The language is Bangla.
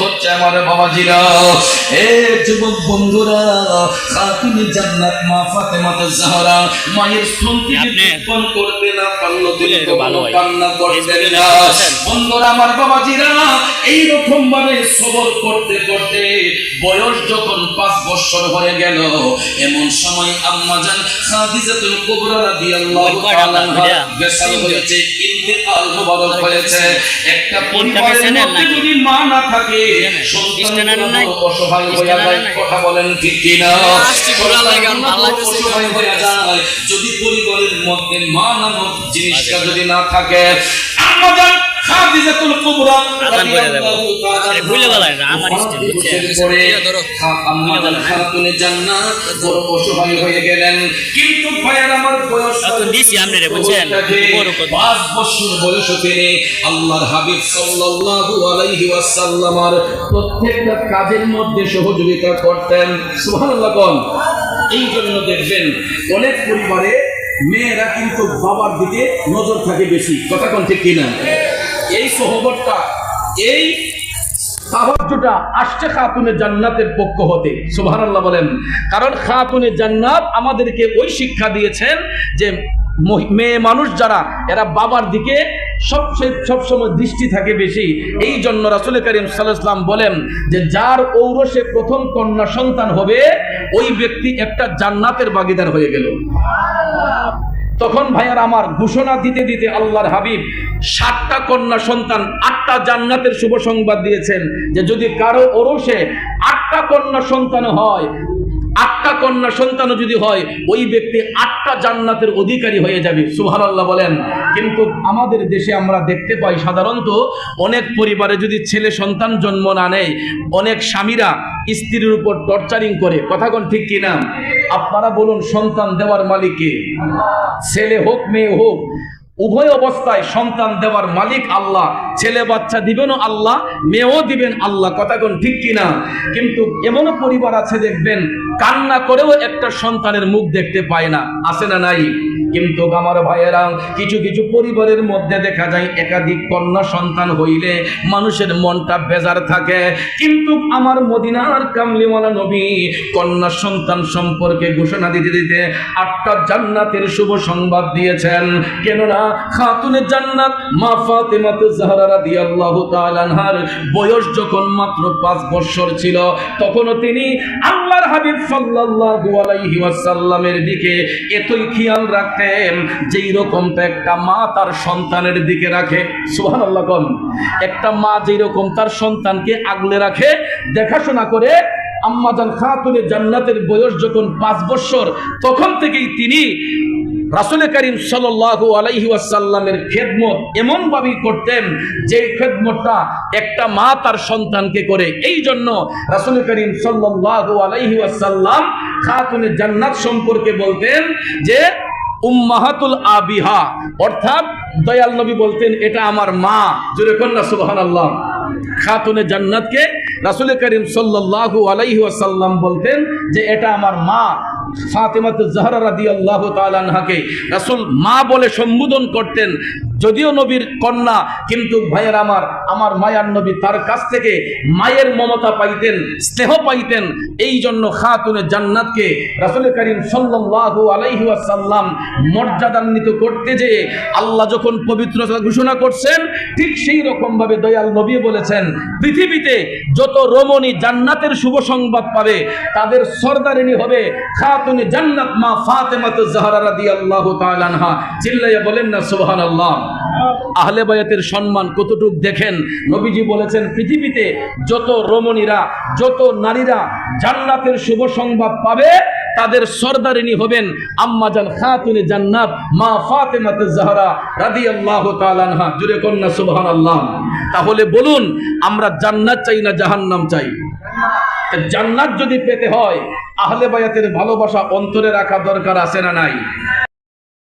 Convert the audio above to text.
হচ্ছে আমার বাবাজিরা। এ যুবক বন্ধুরা খাতুনে জান্নাত মা ফাতেমাতে জাহরা মায়ের স্তনকে আপনি করতে না পারল তিনি এটা কান্না করতেন না। বন্ধুরা আমার বাবাজিরা এই রকম ভাবে সবর করতে করতে বয়স যখন পাঁচ বছর হয়ে গেল এমন সময় আম্মা জান খাদিজাতুল কুবরা রাদিয়াল্লাহু তাআলা বেসাল হয়েছে ইন্তেকাল মুবারক হয়েছে। একটা পরিবারের মধ্যে যদি মা না থাকে অসহায় যায় কথা বলেন ঠিক কিনা? অসহায় যায় যদি পরিবারের মধ্যে মা নামক জিনিসটা যদি না থাকে। আমাদের খাদিজাতুল কুবরা করে দেব। আমার হয়ে? গেলেন। কিন্তু ভাইয়ার আমার বয়স তখন দিছি আপনারে, বুঝছেন? বড় কথা। বছর বয়সে তিনি আল্লাহর হাবিব সাল্লাল্লাহু আলাইহি ওয়াসাল্লামার প্রত্যেকটা কাজের মধ্যে সহযোগিতা করতেন। সুবহানাল্লাহ কোন এই জন্য দেখবেন অনেক পরিবারে মেয়েরা কিন্তু বাবার দিকে নজর থাকে বেশি। কথা কোন ঠিক কিনা? এই সহবতটা এই সাহায্যটা আসছে খাতুনে জান্নাতের পক্ষ হতে। সুবহানাল্লাহ বলেন, কারণ খাতুনে জান্নাত আমাদেরকে ওই শিক্ষা দিয়েছেন যে মেয়ে মানুষ যারা, এরা বাবার দিকে সব সবসময় দৃষ্টি থাকে বেশি। এই জন্য রাসুল করিম সাল্লাম বলেন যে, যার ঔরসে প্রথম কন্যা সন্তান হবে, ওই ব্যক্তি একটা জান্নাতের বাগিদার হয়ে গেল। তখন ভাইয়ার আমার ঘোষণা দিতে দিতে আল্লাহর হাবিব সাতটা কন্যা সন্তান, আটটা জান্নাতের শুভ সংবাদ দিয়েছেন যে যদি কারও ওরসে আটটা কন্যা সন্তান হয়, আটটা কন্যা সন্তানও যদি হয়, ওই ব্যক্তি আটটা জান্নাতের অধিকারী হয়ে যাবে। সুবহানাল্লাহ বলেন। কিন্তু আমাদের দেশে আমরা দেখতে পাই সাধারণত অনেক পরিবারে যদি ছেলে সন্তান জন্ম না নেয়, অনেক স্বামীরা স্ত্রীর উপর টর্চারিং করে। কথা কোন ঠিক কিনা আপনারা বলুন, সন্তান দেওয়ার মালিককে ছেলে হোক, মেয়ে হোক, উভয় অবস্থায় সন্তান দেওয়ার মালিক আল্লাহ। ছেলে বাচ্চা দিবেনও আল্লাহ, মেয়েও দিবেন আল্লাহ। কথা কোন ঠিক কিনা কিন্তু এমনও পরিবার আছে, দেখবেন, কান্না করেও একটা সন্তানের মুখ দেখতে পায় না। আছে না নাই? কিন্তু আমার ভাইয়েরা, কিছু কিছু পরিবারের মধ্যে দেখা যায় একাধিক কন্যা সন্তান হইলে মানুষের মনটা বেজার থাকে। কিন্তু আমার মদিনার কামলিওয়ালা নবী কন্যা সন্তান সম্পর্কে ঘোষণা দিতে দিতে আটটা জান্নাতের শুভ সংবাদ দিয়েছেন। কেননা খাতুনে জান্নাত মা ফাতেমাতু জাহরা রাদিয়াল্লাহু তাআলা আনহার বয়স যখন মাত্র পাঁচ বছর ছিল, তখনও তিনি আল্লাহর হাবিব সাল্লাল্লাহু আলাইহি ওয়াসাল্লামের দিকে এতই খেয়াল রাখতেন যেই রকমটা একটা মা তার সন্তানের দিকে রাখে। কোন। একটা মা যেই রকম তার সন্তানকে আগলে রাখে, দেখাশোনা করে আম্মাজান খাতুনে জান্নাতের বয়স যখন পাঁচ বছর, তখন থেকেই তিনি রাসুল করিম সাল্লাল্লাহু আলাইহি ওয়াসাল্লামের খেদমত এমন ভাবেই করতেন যে খেদমতটা একটা মা তার সন্তানকে করে। এই জন্য রাসুল করিম সাল্লাল্লাহু আলাইহি ওয়াসাল্লাম খাতুনে জান্নাত সম্পর্কে বলতেন যে উম্মাহাতুল আবিহা। অর্থাৎ দয়াল নবী বলতেন, এটা আমার মা। জোরে কন্যা সুবহানাল্লাহ। খাতুনে জান্নাতকে রাসুল করিম সাল্লাল্লাহু আলাইহি ওয়াসাল্লাম বলতেন যে, এটা আমার মা। ফাতেমাত জাহরা রাদিয়াল্লাহু তাআলা আনহাকে রাসূল মা বলে সম্বোধন করতেন। যদিও নবীর কন্যা, কিন্তু ভাইয়ের আমার আমার মায়ার নবী তার কাছ থেকে মায়ের মমতা পাইতেন, স্নেহ পাইতেন। এই জন্য খাতুনে জান্নাতকে রাসূল করিম সাল্লাল্লাহু আলাইহি ওয়াসাল্লাম মর্যাদান্বিত করতে যে আল্লাহ যখন পবিত্র ঘোষণা করছেন, ঠিক সেই রকম ভাবে দয়াল নবী বলেছেন, পৃথিবীতে যত রমণী জান্নাতের শুভ সংবাদ পাবে, তাদের সর্দারিনী হবে খাতুনে জান্নাত মা ফাতেমাতু জাহরা রাদিয়াল্লাহু তাআলা আনহা। চিল্লাইয়া বলেন না, সুবহানাল্লাহ। আহলে বায়াতের সম্মান কতটুক দেখেন? নবীজি বলেছেন, পৃথিবীতে যত রমণীরা, যত নারীরা জান্নাতের শুভ সংবাদ পাবে, তাদের সর্দারিনী হবেন আম্মাজান খাতুনে জান্নাত, মা ফাতেমাতে জাহরা রাদিয়াল্লাহু তাআলা আনহা। জুরে কন্যা, সুবহানাল্লাহ। তাহলে বলুন, আমরা জান্নাত চাই না জাহান্নাম চাই? জান্নাত যদি পেতে হয়, আহলে বায়াতের ভালোবাসা অন্তরে রাখা দরকার আছে না নাই?